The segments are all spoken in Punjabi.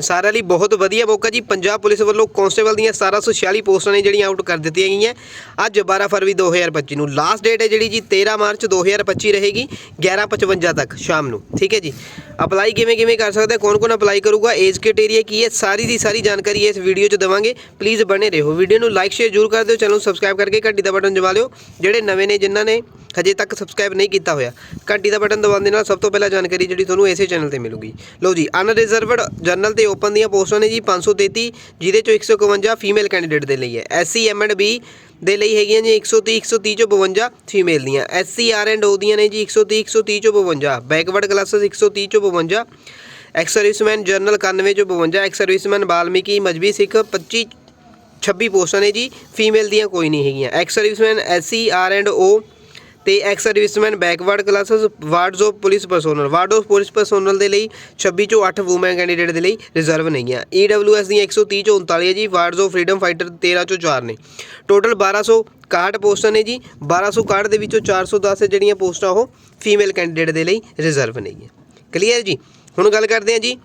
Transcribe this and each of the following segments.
ਸਾਰਿਆਂ ਲਈ ਬਹੁਤ ਵਧੀਆ ਮੌਕਾ ਜੀ। ਪੰਜਾਬ ਪੁਲਿਸ ਵੱਲੋਂ ਕਾਂਸਟੇਬਲ ਦੀਆਂ 1746 ਪੋਸਟਾਂ ਨੇ ਜਿਹੜੀਆਂ ਆਊਟ ਕਰ ਦਿੱਤੀਆਂ ਗਈਆਂ। ਅੱਜ 12 ਫਰਵਰੀ 2025 ਨੂੰ ਲਾਸਟ ਡੇਟ ਹੈ ਜਿਹੜੀ ਜੀ 13 ਮਾਰਚ 2025 ਰਹੇਗੀ 11:55 ਤੱਕ ਸ਼ਾਮ ਨੂੰ। ਠੀਕ ਹੈ ਜੀ। ਅਪਲਾਈ ਕਿਵੇਂ ਕਿਵੇਂ ਕਰ ਸਕਦਾ ਕੌਣ ਕੌਣ ਅਪਲਾਈ ਕਰੂਗਾ ਏਜ ਕ੍ਰਾਈਟੇਰੀਆ ਕੀ ਹੈ, ਸਾਰੀ ਦੀ ਸਾਰੀ ਜਾਣਕਾਰੀ ਇਸ ਵੀਡੀਓ 'ਚ ਦਵਾਂਗੇ। ਪਲੀਜ਼ ਬਣੇ ਰਹੋ। ਵੀਡੀਓ ਨੂੰ ਲਾਈਕ ਸ਼ੇਅਰ ਜ਼ਰੂਰ ਕਰ ਦਿਓ। ਚੈਨਲ ਨੂੰ ਸਬਸਕ੍ਰਾਈਬ ਕਰਕੇ ਘੰਟੀ ਦਾ ਬਟਨ ਦਬਾ ਲਿਓ। ਜਿਹੜੇ ਨਵੇਂ ਨੇ, ਜਿਨ੍ਹਾਂ ਨੇ ਹਜੇ ਤੱਕ ਸਬਸਕ੍ਰਾਈਬ ਨਹੀਂ ਕੀਤਾ ਹੋਇਆ, ਘੰਟੀ ਦਾ ਬਟਨ ਦਬਾਉਣ ਦੇ ਨਾਲ ਸਭ ਤੋਂ ਪਹਿਲਾਂ ਜਾਣਕਾਰੀ ਜਿਹੜੀ ਤੁਹਾਨੂੰ ਇਸੇ ਚੈਨਲ ਤੇ ਮਿਲੂਗੀ। ਲਓ ਜੀ ਅਨਰਿਜ਼ਰਵਡ ਜਨਰਲ ਤੇ ਓਪਨ ਦੀਆਂ ਪੋਸਟਾਂ ਨੇ ਜੀ 533 ਜਿਹਦੇ ਚੋਂ 151 ਫੀਮੇਲ ਕੈਂਡੀਡੇਟ ਦੇ ਲਈ ਹੈ। ਐਸਸੀ ਐਮ ਐਂਡ ਬੀ ਦੇ ਲਈ ਹੈਗੀਆਂ ਜੀ 130 130 ਚੋਂ 52 ਫੀਮੇਲ ਦੀਆਂ। ਐਸਸੀ ਆਰ ਐਂਡ ਓ ਦੀਆਂ ਨੇ ਜੀ 130 130 ਚੋਂ 52 ਬੈਕਵਰਡ ਕਲਾਸਸ 130 ਚੋਂ 52 ਐਕਸ ਸਰਵਿਸਮੈਨ ਜਨਰਲ 91 ਚੋਂ 52 ਐਕਸ ਸਰਵਿਸਮੈਨ ਬਾਲਮੀਕੀ ਮਜਬੀ ਸਿੱਖ 25 26 ਪੋਸਟਾਂ ਨੇ ਜੀ, ਫੀਮੇਲ ਦੀਆਂ ਕੋਈ ਨਹੀਂ ਹੈਗੀਆਂ। Ex serviceman SC R and O ਤੇ ex serviceman backward classes, wards of police personnel. Ward of police personnel ਦੇ ਲਈ 26 ਚੋਂ 8 ਵੂਮਨ ਕੈਂਡੀਡੇਟ ਦੇ ਲਈ ਰਿਜ਼ਰਵ ਨਹੀਂ ਆ ਈਡਬਲਯੂਐਸ ਦੀਆਂ 130 ਚੋਂ 39 ਹੈ ਜੀ, ਵਾਰਡਸ ਆਫ ਫਰੀडम ਫਾਈਟਰ 13 ਚੋਂ 4 ਨੇ। ਟੋਟਲ 1261 ਪੋਸਟਾਂ ਨੇ ਜੀ 1261 ਦੇ ਵਿੱਚੋਂ 410 ਜਿਹੜੀਆਂ ਪੋਸਟਾਂ ਉਹ ਫੀਮੇਲ ਕੈਂਡੀਡੇਟ ਦੇ ਲਈ ਰਿਜ਼ਰਵ ਨਹੀਂ ਹੈ ਕਲੀਅਰ ਜੀ? ਹੁਣ ਗੱਲ ਕਰਦੇ ਹਾਂ ਜੀ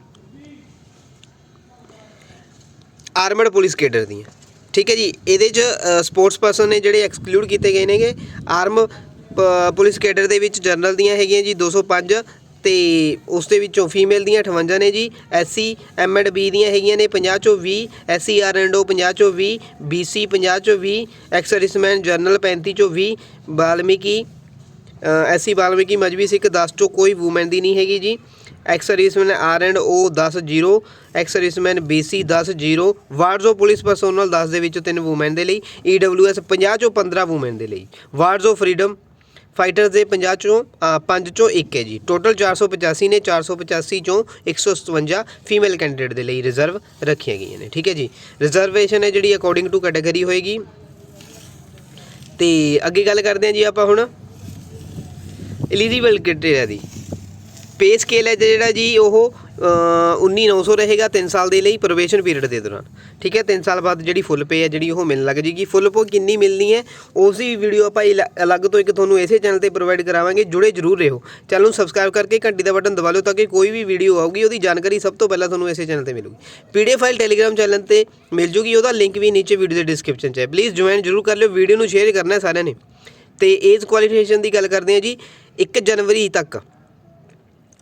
ਆਰਮਡ ਪੁਲਿਸ ਕੇਡਰ ਦੀਆਂ। ਠੀਕ ਹੈ ਜੀ? ਇਹਦੇ 'ਚ ਸਪੋਰਟਸ ਪਰਸਨ ਨੇ ਜਿਹੜੇ ਐਕਸਕਲੂਡ ਕੀਤੇ ਗਏ ਨੇਗੇ ਆਰਮ ਪੁਲਿਸ ਕੇਡਰ ਦੇ ਵਿੱਚ ਜਨਰਲ ਦੀਆਂ ਹੈਗੀਆਂ ਜੀ 205 ਤੇ ਉਸ ਦੇ ਵਿੱਚੋਂ ਫੀਮੇਲ ਦੀਆਂ 58 ਨੇ ਜੀ, ਐਸਸੀ ਐਮ ਐਂਡ ਬੀ ਦੀਆਂ ਹੈਗੀਆਂ ਨੇ 50 ਚੋਂ 20 ਐਸਸੀ ਆਰ ਐਂਡ ਓ 50 ਚੋਂ 20 ਬੀਸੀ 50 ਚੋਂ 20 ਐਕਸਰਵਿਸਮੈਨ ਜਨਰਲ 35 ਚੋਂ 20 ਬਾਲਮੀਕੀ ਐਸਸੀ ਬਾਲਮੀਕੀ ਮਜਬੀ ਸਿੱਖ 10 ਚੋਂ ਕੋਈ ਵੂਮਨ ਦੀ ਨਹੀਂ ਹੈਗੀ ਜੀ, ex serviceman R and O 10 0 ex serviceman BC 10 0 wards of police personnel 10 ਦੇ ਵਿੱਚੋਂ ਤਿੰਨ ਵੂਮਨ ਦੇ ਲਈ ਈਡਬਲਯੂਐਸ 50 ਚੋਂ 15 ਵੂਮਨ ਦੇ ਲਈ ਵਾਰਡਸ ਆਫ ਫਰੀडम ਫਾਈਟਰਸ ਦੇ 50 ਚੋਂ 5 ਚੋਂ ਇੱਕ ਹੈ ਜੀ। ਟੋਟਲ 485 ਨੇ 485 ਚੋਂ 157 ਫੀਮੇਲ ਕੈਂਡੀਡੇਟ ਦੇ ਲਈ ਰਿਜ਼ਰਵ ਰੱਖੀਆਂ ਗਈਆਂ ਨੇ, ਠੀਕ ਹੈ ਜੀ। ਰਿਜ਼ਰਵੇਸ਼ਨ ਹੈ ਜਿਹੜੀ ਅਕੋਰਡਿੰਗ ਟੂ ਕੈਟਾਗਰੀ ਹੋਏਗੀ। ਤੇ ਅੱਗੇ ਗੱਲ ਕਰਦੇ ਹਾਂ ਜੀ ਆਪਾਂ ਹੁਣ। ਐਲੀਜੀਬਲ ਕ੍ਰਾਈਟੇਰੀਆ ਦੀ। ਪੇ ਸਕੇਲ ਹੈ ਜਿਹੜਾ ਜੀ, ਉਹ 19900 ਰਹੇਗਾ 3 ਸਾਲ ਦੇ ਲਈ ਪ੍ਰੋਬੇਸ਼ਨ ਪੀਰੀਅਡ ਦੇ ਦੌਰਾਨ। ਠੀਕ ਹੈ 3 ਸਾਲ ਬਾਅਦ ਜਿਹੜੀ ਫੁੱਲ ਪੇ ਹੈ, ਜਿਹੜੀ ਉਹ ਮਿਲਣ ਲੱਗ ਜੇਗੀ। ਫੁੱਲ ਪੋ ਕਿੰਨੀ ਮਿਲਣੀ ਹੈ, ਉਸ ਦੀ ਵੀਡੀਓ ਆਪਾਂ ਇਲ- ਅਲੱਗ ਤੋਂ ਇੱਕ ਤੁਹਾਨੂੰ ਇਸੇ ਚੈਨਲ ਤੇ ਪ੍ਰੋਵਾਈਡ ਕਰਾਵਾਂਗੇ, ਜੁੜੇ ਜਰੂਰ ਰਹੋ। ਚੈਨਲ ਨੂੰ ਸਬਸਕ੍ਰਾਈਬ ਕਰਕੇ ਘੰਟੀ ਦਾ ਬਟਨ ਦਬਾ ਲਓ ਤਾਂ ਕਿ ਕੋਈ ਵੀ ਵੀਡੀਓ ਆਊਗੀ, ਉਹਦੀ ਜਾਣਕਾਰੀ ਸਭ ਤੋਂ ਪਹਿਲਾਂ ਤੁਹਾਨੂੰ ਇਸੇ ਚੈਨਲ ਤੇ ਮਿਲੂਗੀ। ਪੀਡੀਐਫ ਫਾਈਲ ਟੈਲੀਗ੍ਰਾਮ ਚੈਨਲ ਤੇ ਮਿਲ ਜੂਗੀ, ਉਹਦਾ ਲਿੰਕ ਵੀ ਨੀਚੇ ਵੀਡੀਓ ਦੇ ਡਿਸਕ੍ਰਿਪਸ਼ਨ 'ਚ ਹੈ। ਪਲੀਜ਼ ਜੁਆਇਨ ਜਰੂਰ ਕਰ ਲਿਓ ਵੀਡੀਓ ਨੂੰ ਸ਼ੇਅਰ ਕਰਨਾ ਸਾਰਿਆਂ ਨੇ। ਤੇ ਏਜ ਕੁਆਲੀਫਿਕੇਸ਼ਨ ਦੀ ਗੱਲ ਕਰਦੇ ਹਾਂ ਜੀ 1 ਜਨਵਰੀ ਤੱਕ।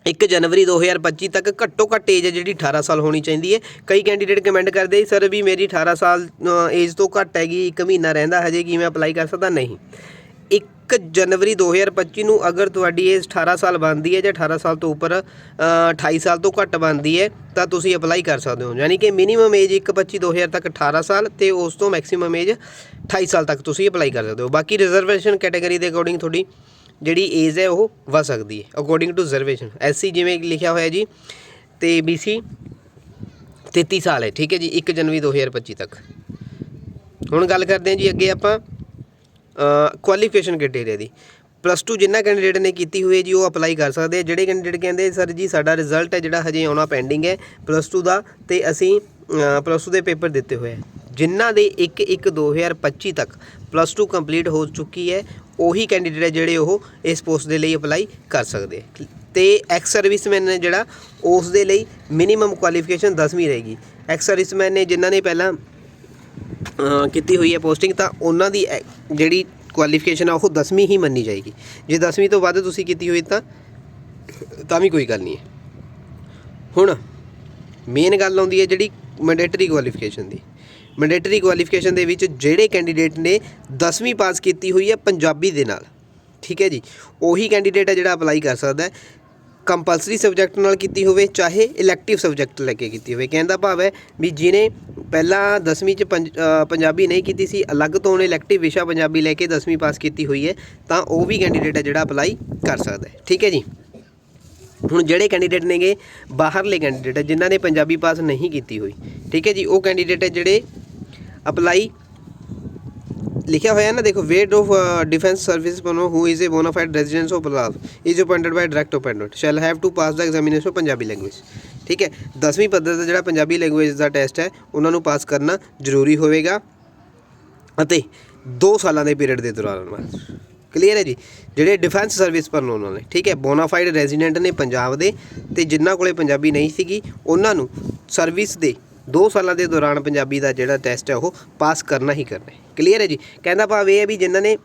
1 ਜਨਵਰੀ 2025 ਤੱਕ ਘੱਟੋ ਘੱਟ ਏਜ ਹੈ ਜਿਹੜੀ 18 ਸਾਲ ਹੋਣੀ ਚਾਹੀਦੀ ਹੈ। ਕਈ ਕੈਂਡੀਡੇਟ ਕਮੈਂਟ ਕਰਦੇ ਸਰ ਵੀ ਮੇਰੀ 18 ਸਾਲ ਏਜ ਤੋਂ ਘੱਟ ਹੈਗੀ ਇੱਕ ਮਹੀਨਾ ਰਹਿੰਦਾ ਹਜੇ ਕੀ ਮੈਂ ਅਪਲਾਈ ਕਰ ਸਕਦਾ? ਨਹੀਂ। 1 ਜਨਵਰੀ 2025 ਨੂੰ ਅਗਰ ਤੁਹਾਡੀ ਏਜ 18 ਸਾਲ ਬਣਦੀ ਹੈ ਜਾਂ 18 ਸਾਲ ਤੋਂ ਉੱਪਰ ਅ, 28 ਸਾਲ ਤੋਂ ਘੱਟ ਬਣਦੀ ਹੈ ਤਾਂ ਤੁਸੀਂ ਅਪਲਾਈ ਕਰ ਸਕਦੇ ਹੋ। ਯਾਨੀ ਕਿ ਮਿਨੀਮਮ ਏਜ 125 2000 ਤੱਕ 18 ਸਾਲ ਤੇ ਉਸ ਤੋਂ ਮੈਕਸਿਮਮ ਏਜ 28 ਸਾਲ ਤੱਕ ਤੁਸੀਂ ਅਪਲਾਈ ਕਰ ਸਕਦੇ ਹੋ। ਬਾਕੀ ਰਿਜ਼ਰਵੇਸ਼ਨ ਕੈਟਾਗਰੀ ਦੇ ਅਕੋਰਡਿੰਗ ਤੁਹਾਡੀ ਜਿਹੜੀ ਏਜ ਹੈ ਉਹ ਵਧ ਸਕਦੀ ਹੈ ਅਕੋਰਡਿੰਗ ਟੂ ਰਿਜ਼ਰਵੇਸ਼ਨ ਐਸਸੀ ਜਿਵੇਂ ਲਿਖਿਆ ਹੋਇਆ ਜੀ, ਤੇ ਬੀਸੀ 33 ਸਾਲ ਹੈ, ਠੀਕ ਹੈ ਜੀ 1 ਜਨਵਰੀ 2025 ਤੱਕ। ਹੁਣ ਗੱਲ ਕਰਦੇ ਹਾਂ ਜੀ ਅੱਗੇ ਆਪਾਂ ਕੁਆਲੀਫਿਕੇਸ਼ਨ ਕ੍ਰਾਈਟੇਰੀਆ ਦੀ। ਪਲੱਸ 2 ਜਿੰਨਾ ਕੈਂਡੀਡੇਟ ਨੇ ਕੀਤੀ ਹੋਈ ਹੈ ਜੀ, ਉਹ ਅਪਲਾਈ ਕਰ ਸਕਦੇ ਆ। ਜਿਹੜੇ ਕੈਂਡੀਡੇਟ ਕਹਿੰਦੇ ਸਰ ਜੀ, ਸਾਡਾ ਰਿਜ਼ਲਟ ਹੈ ਜਿਹੜਾ ਹਜੇ ਆਉਣਾ ਪੈਂਡਿੰਗ ਹੈ ਪਲੱਸ 2 ਦਾ, ਤੇ ਅਸੀਂ ਪਲੱਸ 2 ਦੇ ਪੇਪਰ ਦਿੱਤੇ ਹੋਏ ਆ। ਜਿਨ੍ਹਾਂ ਦੇ 1 1 2025 ਤੱਕ ਪਲੱਸ 2 ਕੰਪਲੀਟ ਹੋ ਚੁੱਕੀ ਹੈ ਉਹੀ ਕੈਂਡੀਡੇਟ ਹੈ ਜਿਹੜੇ ਉਹ ਇਸ ਪੋਸਟ ਦੇ ਲਈ ਅਪਲਾਈ ਕਰ ਸਕਦੇ ਆ। ਤੇ ਐਕਸ ਸਰਵਿਸਮੈਨ ਨੇ ਜਿਹੜਾ, ਉਸ ਦੇ ਲਈ ਮਿਨੀਮਮ ਕੁਆਲੀਫਿਕੇਸ਼ਨ 10ਵੀਂ ਰਹੇਗੀ। ਐਕਸ ਸਰਵਿਸਮੈਨ ਨੇ ਜਿਨ੍ਹਾਂ ਨੇ ਪਹਿਲਾਂ ਕੀਤੀ ਹੋਈ ਹੈ ਪੋਸਟਿੰਗ ਤਾਂ ਉਹਨਾਂ ਦੀ ਐ- ਜਿਹੜੀ ਕੁਆਲੀਫਿਕੇਸ਼ਨ ਆ, ਉਹ 10ਵੀਂ ਹੀ ਮੰਨੀ ਜਾਏਗੀ। ਜੇ 10ਵੀਂ ਤੋਂ ਵੱਧ ਤੁਸੀਂ ਕੀਤੀ ਹੋਈ, ਤਾਂ ਤਾਂ ਵੀ ਕੋਈ ਗੱਲ ਨਹੀਂ ਹੈ। ਹੁਣ ਮੇਨ ਗੱਲ ਆਉਂਦੀ ਹੈ ਜਿਹੜੀ ਮੈਂਡੇਟਰੀ ਕੁਆਲੀਫਿਕੇਸ਼ਨ ਦੀ। ਮੈਂਡੇਟਰੀ ਕੁਆਲੀਫਿਕੇਸ਼ਨ ਦੇ ਵਿੱਚ ਜਿਹੜੇ ਕੈਂਡੀਡੇਟ ਨੇ 10ਵੀਂ ਪਾਸ ਕੀਤੀ ਹੋਈ ਹੈ ਪੰਜਾਬੀ ਦੇ ਨਾਲ। ਠੀਕ ਹੈ ਜੀ? ਉਹੀ ਕੈਂਡੀਡੇਟ ਹੈ ਜਿਹੜਾ ਅਪਲਾਈ ਕਰ ਸਕਦਾ ਹੈ। ਕੰਪਲਸਰੀ ਸਬਜੈਕਟ ਨਾਲ ਕੀਤੀ ਹੋਵੇ, ਚਾਹੇ ਇਲੈਕਟਿਵ ਸਬਜੈਕਟ ਲੈ ਕੇ ਕੀਤੀ ਹੋਵੇ। ਕਹਿਣ ਦਾ ਭਾਵ ਹੈ ਵੀ ਜਿਹਨੇ ਪਹਿਲਾਂ 10ਵੀਂ ਚ ਪੰਜਾਬੀ ਨਹੀਂ ਕੀਤੀ ਸੀ, ਅਲੱਗ ਤੋਂ ਉਹਨੇ ਇਲੈਕਟਿਵ ਵਿਸ਼ਾ ਪੰਜਾਬੀ ਲੈ ਕੇ 10ਵੀਂ ਪਾਸ ਕੀਤੀ ਹੋਈ ਹੈ, ਤਾਂ ਉਹ ਵੀ ਕੈਂਡੀਡੇਟ ਹੈ ਜਿਹੜਾ ਅਪਲਾਈ ਕਰ ਸਕਦਾ ਹੈ। ਠੀਕ ਹੈ ਜੀ? ਹੁਣ ਜਿਹੜੇ ਕੈਂਡੀਡੇਟ ਨੇਗੇ, ਬਾਹਰਲੇ ਕੈਂਡੀਡੇਟ ਹੈ, ਜਿਨ੍ਹਾਂ ਨੇ ਪੰਜਾਬੀ ਪਾਸ ਨਹੀਂ ਕੀਤੀ ਹੋਈ। ਠੀਕ ਹੈ ਜੀ? ਉਹ ਕੈਂਡੀਡੇਟ ਹੈ ਜਿਹੜੇ ਅਪਲਾਈ ਲਿਖਿਆ ਹੋਇਆ ਹੈ ਨਾ, ਦੇਖੋ ward of defence service person who is a bona fide residence of pulao is appointed by direct appointment shall have to pass the examination Punjabi language ਠੀਕ ਹੈ 10ਵੀਂ ਪੱਧਰ ਦਾ ਜਿਹੜਾ ਪੰਜਾਬੀ ਲੈਂਗੁਏਜ ਦਾ ਟੈਸਟ ਹੈ, ਉਹਨਾਂ ਨੂੰ ਪਾਸ ਕਰਨਾ ਜ਼ਰੂਰੀ ਹੋਵੇਗਾ ਅਤੇ 2 ਸਾਲਾਂ ਦੇ ਪੀਰੀਅਡ ਦੇ ਦੌਰਾਨ ਬਸ ਕਲੀਅਰ ਹੈ ਜੀ? ਜਿਹੜੇ ਡਿਫੈਂਸ ਸਰਵਿਸ ਪਰ ਉਹਨਾਂ ਨੇ, ਠੀਕ ਹੈ ਬੋਨਾਫਾਈਡ ਰੈਜ਼ੀਡੈਂਟ ਨੇ ਪੰਜਾਬ ਦੇ, ਤੇ ਜਿਨ੍ਹਾਂ ਕੋਲੇ ਪੰਜਾਬੀ ਨਹੀਂ ਸੀਗੀ, ਉਹਨਾਂ ਨੂੰ ਸਰਵਿਸ ਦੇ 2 ਸਾਲਾਂ ਦੇ ਦੌਰਾਨ ਪੰਜਾਬੀ ਦਾ ਜਿਹੜਾ ਟੈਸਟ ਹੈ ਉਹ ਪਾਸ ਕਰਨਾ ਹੀ ਕਰਨਾ ਹੈ। ਕਲੀਅਰ ਹੈ ਜੀ? ਕਹਿੰਦਾ ਭਾਵ ਇਹ ਹੈ ਵੀ ਜਿਨ੍ਹਾਂ ਨੇ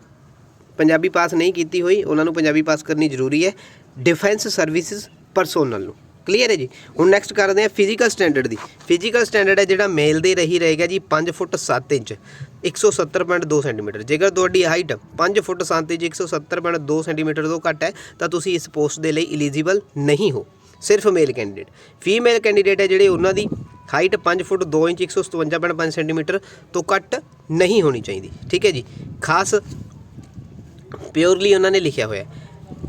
ਪੰਜਾਬੀ ਪਾਸ ਨਹੀਂ ਕੀਤੀ ਹੋਈ, ਉਹਨਾਂ ਨੂੰ ਪੰਜਾਬੀ ਪਾਸ ਕਰਨੀ ਜ਼ਰੂਰੀ ਹੈ ਡਿਫੈਂਸ ਸਰਵਿਸਿਜ਼ ਪਰਸੋਨਲ ਨੂੰ। ਕਲੀਅਰ ਹੈ ਜੀ? ਹੁਣ ਨੈਕਸਟ ਕਰਦੇ ਹਾਂ ਫਿਜ਼ੀਕਲ ਸਟੈਂਡਰਡ ਦੀ। ਫਿਜ਼ੀਕਲ ਸਟੈਂਡਰਡ ਹੈ ਜਿਹੜਾ ਮੇਲ ਦੇ ਰਹੀ ਰਹੇਗਾ ਜੀ 5 ਫੁੱਟ 7 ਇੰਚ 170.2 ਸੈਂਟੀਮੀਟਰ। ਜੇਕਰ ਤੁਹਾਡੀ ਹਾਈਟ 5 ਫੁੱਟ 7 ਇੰਚ 170.2 ਸੈਂਟੀਮੀਟਰ ਤੋਂ ਘੱਟ ਹੈ, ਤਾਂ ਤੁਸੀਂ ਇਸ ਪੋਸਟ ਦੇ ਲਈ ਐਲੀਜੀਬਲ ਨਹੀਂ ਹੋ। ਸਿਰਫ ਮੇਲ ਕੈਂਡੀਡੇਟ ਫੀਮੇਲ ਕੈਂਡੀਡੇਟ ਹੈ ਜਿਹੜੇ ਉਹਨਾਂ ਦੀ ਹਾਈਟ 5 ਫੁੱਟ 2 ਇੰਚ 157.5 ਸੈਂਟੀਮੀਟਰ ਤੋਂ ਘੱਟ ਨਹੀਂ ਹੋਣੀ ਚਾਹੀਦੀ। ਠੀਕ ਹੈ ਜੀ? ਖਾਸ ਪਿਓਰਲੀ ਉਹਨਾਂ ਨੇ ਲਿਖਿਆ ਹੋਇਆ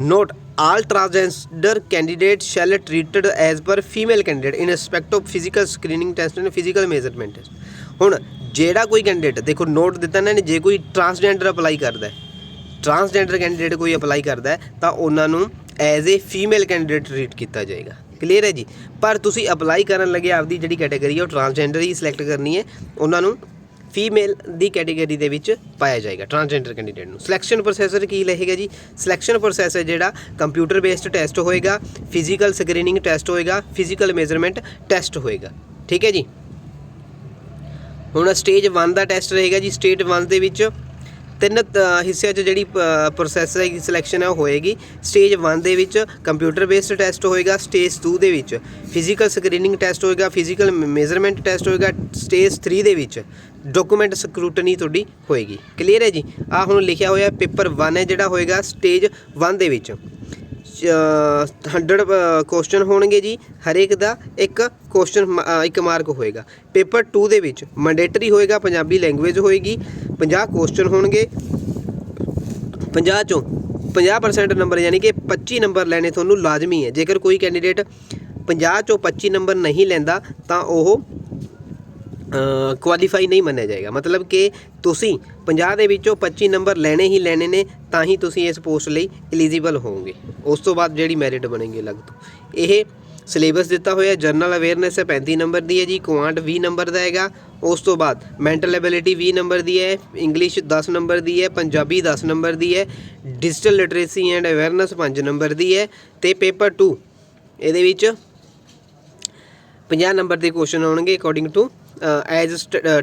note all transgender candidate shall treated as per female candidate in respect of physical screening test and physical measurement test ਹੁਣ ਜਿਹੜਾ ਕੋਈ ਕੈਂਡੀਡੇਟ ਦੇਖੋ ਨੋਟ ਦਿੱਤਾ ਇਹਨਾਂ ਨੇ, ਜੇ ਕੋਈ ਟ੍ਰਾਂਸਜੈਂਡਰ ਅਪਲਾਈ ਕਰਦਾ ਹੈ ਟ੍ਰਾਂਸਜੈਂਡਰ ਕੈਂਡੀਡੇਟ ਕੋਈ ਅਪਲਾਈ ਕਰਦਾ ਹੈ, ਤਾਂ ਉਹਨਾਂ ਨੂੰ as a female candidate treat ਕੀਤਾ ਜਾਏਗਾ। ਕਲੀਅਰ ਹੈ ਜੀ। ਪਰ ਤੁਸੀਂ ਅਪਲਾਈ ਕਰਨ ਲੱਗੇ ਆਪਦੀ ਜਿਹੜੀ ਕੈਟਾਗਰੀ ਹੈ ਉਹ ਟਰਾਂਸਜੈਂਡਰ ਹੀ ਸਿਲੈਕਟ ਕਰਨੀ ਹੈ। ਉਹਨਾਂ ਨੂੰ ਫੀਮੇਲ ਦੀ ਕੈਟਾਗਰੀ ਦੇ ਵਿੱਚ ਪਾਇਆ ਜਾਏਗਾ ਟਰਾਂਸਜੈਂਡਰ ਕੈਂਡੀਡੇਟ ਨੂੰ। ਸਿਲੈਕਸ਼ਨ ਪ੍ਰੋਸੈਸਰ ਕੀ ਰਹੇਗਾ ਜੀ? ਸਿਲੈਕਸ਼ਨ ਪ੍ਰੋਸੈਸ ਹੈ ਜਿਹੜਾ ਕੰਪਿਊਟਰ ਬੇਸਡ ਟੈਸਟ ਹੋਏਗਾ ਫਿਜ਼ੀਕਲ ਸਕਰੀਨਿੰਗ ਟੈਸਟ ਹੋਏਗਾ ਫਿਜ਼ੀਕਲ ਮੇਜ਼ਰਮੈਂਟ ਟੈਸਟ ਹੋਏਗਾ। ਠੀਕ ਹੈ ਜੀ? ਹੁਣ ਸਟੇਜ 1 ਦਾ ਟੈਸਟ ਰਹੇਗਾ ਜੀ। ਸਟੇਜ 1 ਦੇ ਵਿੱਚ ਤਿੰਨ ਹਿੱਸਿਆਂ 'ਚ ਜਿਹੜੀ ਪ੍ਰੋਸੈਸ ਹੈ ਸਿਲੈਕਸ਼ਨ ਹੈ ਉਹ ਹੋਏਗੀ। ਸਟੇਜ 1 ਦੇ ਵਿੱਚ ਕੰਪਿਊਟਰ ਬੇਸਡ ਟੈਸਟ ਹੋਏਗਾ ਸਟੇਜ 2 ਦੇ ਵਿੱਚ ਫਿਜ਼ੀਕਲ ਸਕਰੀਨਿੰਗ ਟੈਸਟ ਹੋਏਗਾ ਫਿਜ਼ੀਕਲ ਮੇਜ਼ਰਮੈਂਟ ਟੈਸਟ ਹੋਏਗਾ ਸਟੇਜ 3 ਦੇ ਵਿੱਚ ਡਾਕੂਮੈਂਟ ਸਕਰੂਟਨੀ ਤੁਹਾਡੀ ਹੋਏਗੀ। ਕਲੀਅਰ ਹੈ ਜੀ? ਆ ਹੁਣ ਲਿਖਿਆ ਹੋਇਆ ਪੇਪਰ 1 ਹੈ, ਜਿਹੜਾ ਹੋਏਗਾ ਸਟੇਜ 1 ਦੇ ਵਿੱਚ। 100 ਕੁਐਸਚਨ ਹੋਣਗੇ ਜੀ। ਹਰੇਕ ਦਾ ਇੱਕ ਕੁਐਸਚਨ ਇੱਕ ਮਾਰਕ ਹੋਏਗਾ। ਪੇਪਰ 2 ਦੇ ਵਿੱਚ ਮੈਂਡੇਟਰੀ ਹੋਏਗਾ, ਪੰਜਾਬੀ ਲੈਂਗੁਏਜ ਹੋਏਗੀ। 50 ਕੁਐਸਚਨ ਹੋਣਗੇ। 50 ਚੋਂ 50% ਨੰਬਰ ਯਾਨੀ ਕਿ 25 ਨੰਬਰ ਲੈਣੇ ਤੁਹਾਨੂੰ ਲਾਜ਼ਮੀ ਹੈ। ਜੇਕਰ ਕੋਈ ਕੈਂਡੀਡੇਟ 50 ਚੋਂ 25 ਨੰਬਰ ਨਹੀਂ ਲੈਂਦਾ, ਤਾਂ ਉਹ ਕੁਆਲੀਫਾਈ ਨਹੀਂ ਮੰਨਿਆ ਜਾਏਗਾ। ਮਤਲਬ ਕਿ ਤੁਸੀਂ 50 ਦੇ ਵਿੱਚੋਂ 25 ਨੰਬਰ ਲੈਣੇ ਹੀ ਲੈਣੇ ਨੇ, ਤਾਂ ਹੀ ਤੁਸੀਂ ਇਸ ਪੋਸਟ ਲਈ ਐਲੀਜੀਬਲ ਹੋਵੋਗੇ। ਉਸ ਤੋਂ ਬਾਅਦ ਜਿਹੜੀ ਮੈਰਿਟ ਬਣੇਗੀ ਅਲੱਗ ਤੋਂ। ਇਹ ਸਿਲੇਬਸ ਦਿੱਤਾ ਹੋਇਆ ਜਨਰਲ ਅਵੇਅਰਨੈਸ ਹੈ 35 ਨੰਬਰ ਦੀ ਹੈ ਜੀ ਕੁਆਂਟ 20 ਨੰਬਰ ਦਾ ਹੈਗਾ। ਉਸ ਤੋਂ ਬਾਅਦ ਮੈਂਟਲ ਐਬਿਲਿਟੀ 20 ਨੰਬਰ ਦੀ ਹੈ ਇੰਗਲਿਸ਼ 10 ਨੰਬਰ ਦੀ ਹੈ, ਪੰਜਾਬੀ 10 ਨੰਬਰ ਦੀ ਹੈ digital literacy and awareness 5 number ਦੀ ਹੈ ਤੇ ਪੇਪਰ 2 ਇਹਦੇ ਵਿੱਚ 50 ਨੰਬਰ ਦੇ ਕੁਐਸਚਨ ਆਉਣਗੇ according to as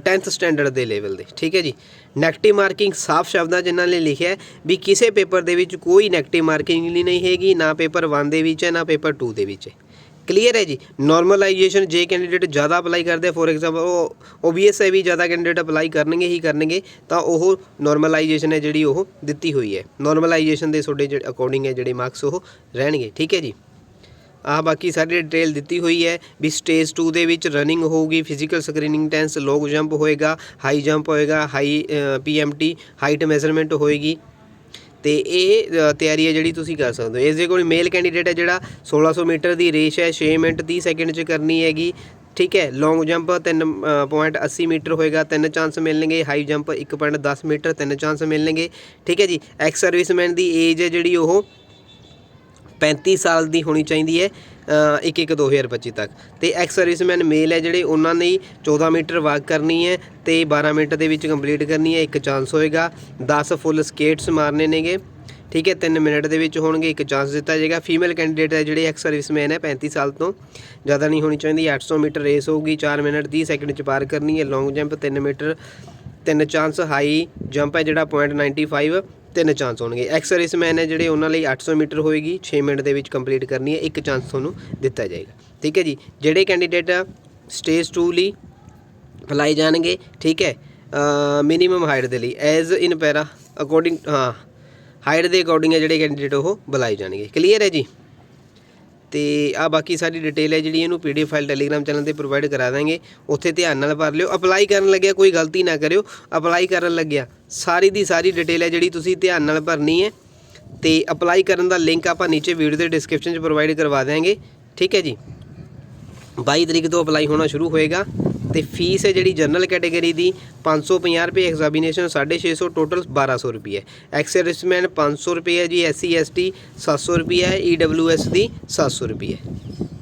10th standard ਦੇ ਲੈਵਲ ਦੇ, ਠੀਕ ਹੈ ਜੀ? 네ਗੇਟਿਵ ਮਾਰਕਿੰਗ ਸਾਫ਼ ਸ਼ਬਦਾਂ ਜਿਨ੍ਹਾਂ ਨੇ ਲਿਖਿਆ ਵੀ ਕਿਸੇ ਪੇਪਰ ਦੇ ਵਿੱਚ ਕੋਈ 네ਗੇਟਿਵ ਮਾਰਕਿੰਗ ਨਹੀਂ ਹੈਗੀ, ਨਾ ਪੇਪਰ 1 ਦੇ ਵਿੱਚ ਹੈ, ਨਾ ਪੇਪਰ 2 ਦੇ ਵਿੱਚ ਹੈ। ਕਲੀਅਰ ਹੈ ਜੀ? ਨਾਰਮਲਾਈਜੇਸ਼ਨ ਜੇ ਕੈਂਡੀਡੇਟ ਜ਼ਿਆਦਾ ਅਪਲਾਈ ਕਰਦੇ ਫੋਰ ਐਗਜ਼ਾਮਪਲ ਉਹ ਓਬਵੀਅਸ ਹੈ ਵੀ ਜ਼ਿਆਦਾ ਕੈਂਡੀਡੇਟ ਅਪਲਾਈ ਕਰਨਗੇ, ਹੀ ਕਰਨਗੇ, ਤਾਂ ਉਹ ਨਾਰਮਲਾਈਜੇਸ਼ਨ ਹੈ ਜਿਹੜੀ ਉਹ ਦਿੱਤੀ ਹੋਈ ਹੈ। ਨਾਰਮਲਾਈਜੇਸ਼ਨ ਦੇ ਤੁਹਾਡੇ ਜਿਹੜੇ ਅਕੋਰਡਿੰਗ ਹੈ, ਜਿਹੜੇ ਮਾਰਕਸ ਉਹ ਰਹਿਣਗੇ, ਠੀਕ ਹੈ ਜੀ? ਆ ਬਾਕੀ ਸਾਰੀ ਡਿਟੇਲ ਦਿੱਤੀ ਹੋਈ ਹੈ ਵੀ ਸਟੇਜ 2 ਦੇ ਵਿੱਚ ਰਨਿੰਗ ਹੋਊਗੀ physical screening tests long jump ਹੋਏਗਾ ਹਾਈ ਜੰਪ ਹੋਏਗਾ ਹਾਈ ਪੀਐਮਟੀ ਹਾਈਟ ਮੈਜ਼ਰਮੈਂਟ ਹੋਏਗੀ। ਤੇ ਇਹ ਤਿਆਰੀ ਹੈ ਜਿਹੜੀ ਤੁਸੀਂ ਕਰ ਸਕਦੇ ਹੋ। ਇਸ ਦੇ ਕੋਲ ਮੇਲ ਕੈਂਡੀਡੇਟ ਹੈ ਜਿਹੜਾ 1600 ਮੀਟਰ ਦੀ ਰੇਸ ਹੈ 6 ਮਿੰਟ 30 ਸੈਕਿੰਡ 'ਚ ਕਰਨੀ ਹੈਗੀ। ਠੀਕ ਹੈ ਲੌਂਗ ਜੰਪ 3.80 ਮੀਟਰ ਹੋਏਗਾ, ਤਿੰਨ ਚਾਂਸ ਮਿਲਣਗੇ। ਹਾਈ ਜੰਪ 1.10 ਮੀਟਰ, ਤਿੰਨ ਚਾਂਸ ਮਿਲਣਗੇ। ਠੀਕ ਹੈ ਜੀ ਐਕਸ ਸਰਵਿਸਮੈਨ ਦੀ ਏਜ ਹੈ ਜਿਹੜੀ ਉਹ 35 ਸਾਲ ਦੀ ਹੋਣੀ ਚਾਹੀਦੀ ਹੈ 1 1 2025 ਤੱਕ। ਤੇ ਐਕਸ ਸਰਵਿਸਮੈਨ ਮੇਲ ਹੈ ਜਿਹੜੇ ਉਹਨਾਂ ਨੇ 14 ਮੀਟਰ ਵਾਕ ਕਰਨੀ ਹੈ ਤੇ 12 ਮਿੰਟ ਦੇ ਵਿੱਚ ਕੰਪਲੀਟ ਕਰਨੀ ਹੈ, ਇੱਕ ਚਾਂਸ ਹੋਏਗਾ। 10 ਫੁੱਲ ਸਕੇਟਸ ਮਾਰਨੇ ਨੇਗੇ। ਠੀਕ ਹੈ 3 ਮਿੰਟ ਦੇ ਵਿੱਚ ਹੋਣਗੇ, ਇੱਕ ਚਾਂਸ ਦਿੱਤਾ ਜਾਏਗਾ। ਫੀਮੇਲ ਕੈਂਡੀਡੇਟ ਹੈ ਜਿਹੜੇ ਐਕਸ ਸਰਵਿਸਮੈਨ ਹੈ 35 ਸਾਲ ਤੋਂ। ਜ਼ਿਆਦਾ ਨਹੀਂ ਹੋਣੀ ਚਾਹੀਦੀ 800 ਮੀਟਰ ਰੇਸ ਹੋਊਗੀ 4 ਮਿੰਟ 30 ਸੈਕਿੰਡ ਚ ਪਾਰ ਕਰਨੀ ਹੈ ਲੌਂਗ ਜੰਪ 3 ਮੀਟਰ, ਤਿੰਨ ਚਾਂਸ ਹਾਈ ਜੰਪ ਹੈ ਜਿਹੜਾ .95 ਤਿੰਨ ਚਾਂਸ ਹੋਣਗੇ। ਐਕਸ ਸਰਵਿਸਮੈਨ ਹੈ ਜਿਹੜੇ ਉਹਨਾਂ ਲਈ 800 ਮੀਟਰ ਹੋਏਗੀ 6 ਮਿੰਟ ਦੇ ਵਿੱਚ ਕੰਪਲੀਟ ਕਰਨੀ ਹੈ, ਇੱਕ ਚਾਂਸ ਤੁਹਾਨੂੰ ਦਿੱਤਾ ਜਾਏਗਾ। ਠੀਕ ਹੈ ਜੀ? ਜਿਹੜੇ ਕੈਂਡੀਡੇਟ ਸਟੇਜ 2 ਲਈ ਅਪਲਾਈ ਜਾਣਗੇ, ਠੀਕ ਹੈ? ਮਿਨੀਮਮ ਹਾਈਟ ਦੇ ਲਈ ਐਜ਼ ਇਨ ਪੈਰਾ ਅਕੋਰਡਿੰਗ ਹਾਂ ਹਾਈਟ ਦੇ ਅਕੋਰਡਿੰਗ ਹੈ ਜਿਹੜੇ ਕੈਂਡੀਡੇਟ ਉਹ ਬੁਲਾਏ ਜਾਣਗੇ। ਕਲੀਅਰ ਹੈ ਜੀ? ਤੇ ਆ ਬਾਕੀ ਸਾਰੀ ਡਿਟੇਲ ਹੈ ਜਿਹੜੀ ਇਹਨੂੰ ਪੀਡੀਐਫ ਫਾਈਲ ਟੈਲੀਗ੍ਰਾਮ ਚੈਨਲ ਤੇ ਪ੍ਰੋਵਾਈਡ ਕਰਾ ਦਾਂਗੇ। ਉੱਥੇ ਧਿਆਨ ਨਾਲ ਭਰ ਲਿਓ। ਅਪਲਾਈ ਕਰਨ ਲੱਗਿਆ, ਕੋਈ ਗਲਤੀ ਨਾ ਕਰਿਓ। ਅਪਲਾਈ ਕਰਨ ਲੱਗਿਆ ਸਾਰੀ ਦੀ ਸਾਰੀ ਡਿਟੇਲ ਹੈ ਜਿਹੜੀ ਤੁਸੀਂ ਧਿਆਨ ਨਾਲ ਭਰਨੀ ਹੈ ਤੇ ਅਪਲਾਈ ਕਰਨ ਦਾ ਲਿੰਕ ਆਪਾਂ ਨੀਚੇ ਵੀਡੀਓ ਦੇ ਡਿਸਕ੍ਰਿਪਸ਼ਨ 'ਚ ਪ੍ਰੋਵਾਈਡ ਕਰਵਾ ਦਿਆਂਗੇ। ਠੀਕ ਹੈ ਜੀ? 22 ਤਰੀਕ ਤੋਂ ਅਪਲਾਈ ਹੋਣਾ ਸ਼ੁਰੂ ਹੋਏਗਾ ਤੇ ਫੀਸ ਹੈ ਜਿਹੜੀ ਜਨਰਲ ਕੈਟਾਗਰੀ ਦੀ 550 ਰੁਪਏ ਐਗਜ਼ਾਮੀਨੇਸ਼ਨ 650 ਟੋਟਲ 1200 ਰੁਪਏ ਐਕਸ ਸਰਵਿਸਮੈਨ 500 ਰੁਪਏ ਹੈ ਜੀ ਐਸਸੀ ਐਸਟੀ 700 ਰੁਪਏ ਹੈ ਈਡਬਲਯੂਐਸ ਦੀ 700 ਰੁਪਏ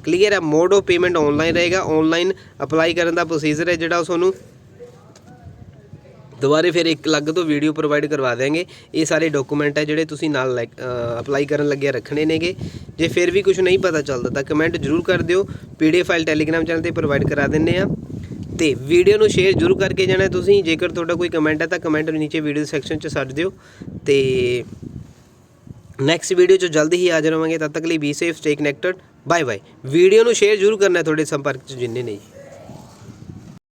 ਕਲੀਅਰ ਹੈ? ਮੋਡ ਆਫ ਪੇਮੈਂਟ ਆਨਲਾਈਨ ਰਹੇਗਾ। ਆਨਲਾਈਨ ਅਪਲਾਈ ਕਰਨ ਦਾ ਪ੍ਰੋਸੀਜਰ ਹੈ ਜਿਹੜਾ ਉਹ ਤੁਹਾਨੂੰ ਦੁਬਾਰੇ ਫਿਰ ਇੱਕ ਅਲੱਗ ਤੋਂ ਵੀਡੀਓ ਪ੍ਰੋਵਾਈਡ ਕਰਵਾ ਦੇਵਾਂਗੇ ਇਹ ਸਾਰੇ ਡਾਕੂਮੈਂਟ ਹੈ ਜਿਹੜੇ ਤੁਸੀਂ ਨਾਲ ਅਪਲਾਈ ਕਰਨ ਲੱਗਿਆ ਰੱਖਣੇ ਨੇਗੇ। ਜੇ ਫਿਰ ਵੀ ਕੁਝ ਨਹੀਂ ਪਤਾ ਚੱਲਦਾ ਤਾਂ ਕਮੈਂਟ ਜ਼ਰੂਰ ਕਰ ਦਿਓ। ਪੀਡੀਐਫ ਫਾਈਲ ਟੈਲੀਗ੍ਰਾਮ ਚੈਨਲ ਤੇ ਪ੍ਰੋਵਾਈਡ ਕਰਾ ਦਿੰਨੇ ਆ। ਤੇ ਵੀਡੀਓ ਨੂੰ ਸ਼ੇਅਰ ਜ਼ਰੂਰ ਕਰਕੇ ਜਾਣਾ ਤੁਸੀਂ। ਜੇਕਰ ਤੁਹਾਡਾ ਕੋਈ ਕਮੈਂਟ ਹੈ ਤਾਂ ਕਮੈਂਟ ਨੀਚੇ ਵੀਡੀਓ ਸੈਕਸ਼ਨ 'ਚ ਛੱਡ ਦਿਓ। ਤੇ ਨੈਕਸਟ ਵੀਡੀਓ 'ਚ ਜਲਦੀ ਹੀ ਹਾਜ਼ਰ ਹੋਵਾਂਗੇ। ਤਦ ਤੱਕ ਲਈ be safe stay connected bye bye video ਨੂੰ ਸ਼ੇਅਰ ਜ਼ਰੂਰ ਕਰਨਾ ਤੁਹਾਡੇ ਸੰਪਰਕ 'ਚ ਜਿੰਨੇ ਨੇ ਜੀ।